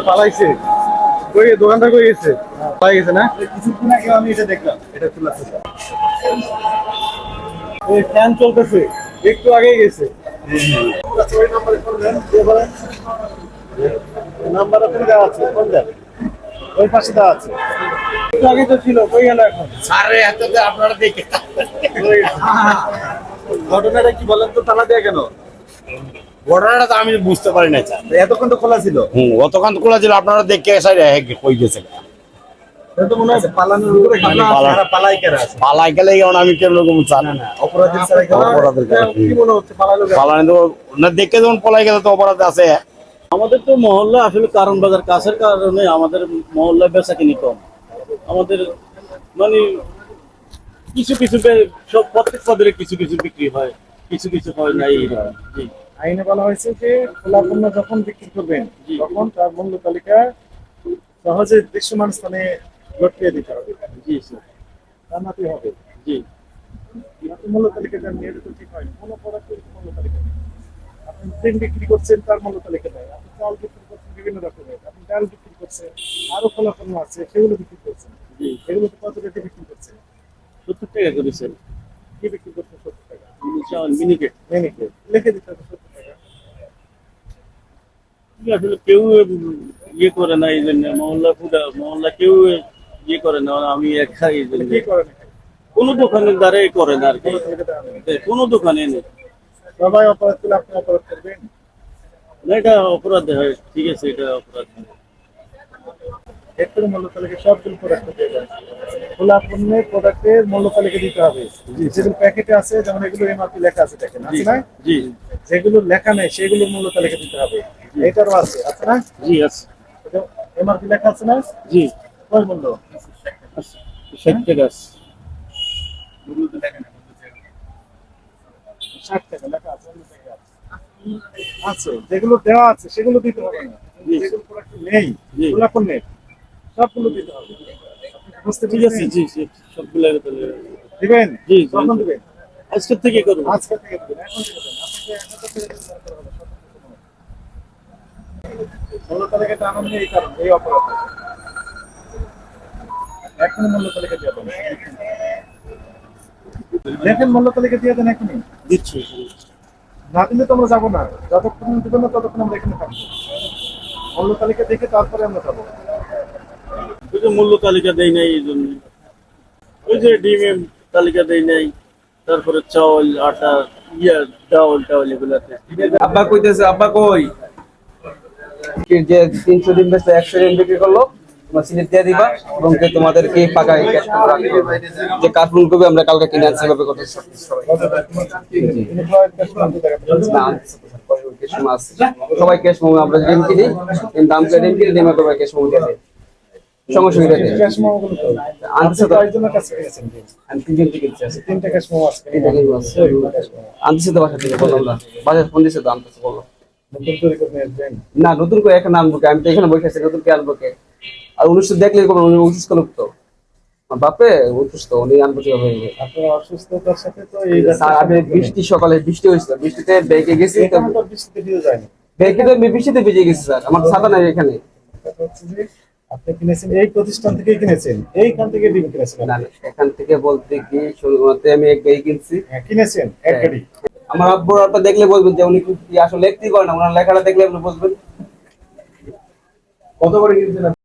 পালাইছে। কই দোকানদার কই গেছে? পালাই গেছে না? কিছুক্ষণ আগে আমি এটা দেখলাম। এটা খোলা এই ফ্যান চলতেছে। একটু আগেই গেছে। নাম্বারে ওখানে দেওয়া আছে দেন। ওই পাশে দেওয়া আছে। একটু আগে তো ছিল কই গেল এখন? আরে এত আপনারা দেখে গেছে। ঘটনাটা কি বলেন তো তালা দেয়া কেন? ঘটনাটা তো আমি বুঝতে পারি না স্যার। এতক্ষণ তো খোলা ছিল। হুম অতক্ষণ খোলা ছিল আপনারা দেখে কই গেছে। মনে হয় পালাই গেলে আমি কেমন রকম চান মনে? পালানি না দেখে যখন পলাই গেলে তো অপরাধ আছে। আমাদের তো মহল্লা আসলে কারণ বাজার কাছের কারণে আমাদের মহল্লা বেচা কিনি কম। আমাদের মানে কিছু কিছু সব প্রত্যেক পদের কিছু কিছু বিক্রি হয় কিছু কিছু হয় নাই জি। আইনে বলা হয়েছে যে খোলা পণ্য যখন বিক্রি করবেন তখন তার মূল্য তালিকা সহজে দৃশ্যমান স্থানে লটকিয়ে দিতে হবে। জি স্যার জানাতে হবে। জি। মূল্য তালিকা জানিয়ে এটা তো ঠিক হয়। কোনো প্রোডাক্টের মূল্য তালিকা নেই। আপনি ট্রেন বিক্রি করছেন তার মূল্য তালিকা নেই। আপনি চাল বিক্রি করছেন বিভিন্ন রকমের। আপনি ডাল বিক্রি করছেন আরও খোলা পণ্য আছে সেগুলো বিক্রি করছেন। জি। সেগুলো তো কত রেটে বিক্রি করছেন? সত্তর টাকা করে স্যার কি বিক্রি করছেন সত্তর টাকা? মিনিকেট মেনিকে লিখে দিতে হবে। আসলে কেউ ইয়ে করে না এই জন্য মহল্লা পুরা মহল্লা কেউ ইয়ে করে না আমি একা এই জন্য। কোনো দোকানের দ্বারাই করে না আর কি। কোনো দোকানে নেই। সবাই অপরাধ করলে আপনি অপরাধ করবেন? না এটা অপরাধ হয় ঠিক আছে এটা অপরাধ হেক্টর মূল্য তালিকা সবগুলো প্রোডাক্ট পেয়ে খোলা পণ্যের প্রোডাক্টের মূল্য তালিকা দিতে হবে। যেগুলো প্যাকেটে আছে যেমন এগুলো এমআরপি লেখা আছে দেখেন আছে না? জি। যেগুলো লেখা নেই সেগুলোর মূল্য তালিকা দিতে হবে। এটারও আছে আছে না? জি আছে। এমআরপি লেখা আছে না? জি। কয় মূল্য? ষাট টাকা আছে। ষাট টাকা লেখা আছে অন্য জায়গায় আছে। আছে যেগুলো দেওয়া আছে সেগুলো দিতে হবে না। যেগুলো প্রোডাক্ট নেই জি। খোলা পণ্যের সবগুলো দিতে হবে। বুঝতে ঠিক আছে জি জি সবগুলো দিবেন? জি, জি। কখন দিবেন? আজকের থেকে করব। আজকে থেকে দিবেন এখন থেকে এই কারণ এই অপরাধ। এখন মূল্য তালিকা দিয়ে দেন। দেখেন মূল্য তালিকা দিয়ে দেন এখনই। দিচ্ছি। না দিলে তো আমরা যাব না। যতক্ষণ দেবেন না ততক্ষণ আমরা এখানে থাকব। মূল্য তালিকা দেখে তারপরে আমরা যাব। ওই যে মূল্য তালিকা দেয় নাই এই জন্য। ওই যে ডিমের তালিকা দেয় নাই তারপরে চাউল আটা ইয়া ডাউল টাউল এগুলাতে। আব্বা কইতেছে আব্বা কই? যে তিনশো একশো দিন বিক্রি করল তোমার সিলিপ দিয়ে দিবা এবং কি তোমাদেরকে পাকা ক্যাশ যে কার্টুন আমরা কালকে কিনে আনছি করতে সবাই ক্যাশ মোমো আমরা ডিম কিনি ডিম দাম করে ডিম কিনি কপি ক্যাশ মোমো দিয়ে দেয়। সঙ্গে সঙ্গে দিয়ে। ক্যাশ মোমোগুলো আনছে তো কাছে আমি থেকে তিনটা ক্যাশ মোমো বাসা থেকে বললাম না। বাজার ফোন দিছে তো আনতেছে বলল। না নতুন করে এখানে আনব আমি তো এখানে বসে আছি নতুন কে আনব কে? আর উনিশশো দেখলে কোনো অসুস্থ লোক তো। বাপে অসুস্থ উনি আনব কীভাবে আপনার অসুস্থতার সাথে তো এই আমি বৃষ্টি সকালে বৃষ্টি হয়েছিল বৃষ্টিতে ব্যাগে গেছি বৃষ্টিতে ভিজে যায়নি। ব্যাগে তো আমি বৃষ্টিতে ভিজে গেছি স্যার। আমার ছাতা নাই এখানে। আপনি কিনেছেন এই প্রতিষ্ঠান থেকেই কিনেছেন এইখান থেকে ডিম কিনেছেন না না, এখান থেকে বলতে কি আমি এক গাড়ি কিনছি। হ্যাঁ কিনেছেন এক গাড়ি? আমার আব্বুর দেখলে বলবেন যে উনি আসলে লেখতেই করে না ওনার লেখাটা দেখলে আপনি বুঝবেন কত করে কিনছেন?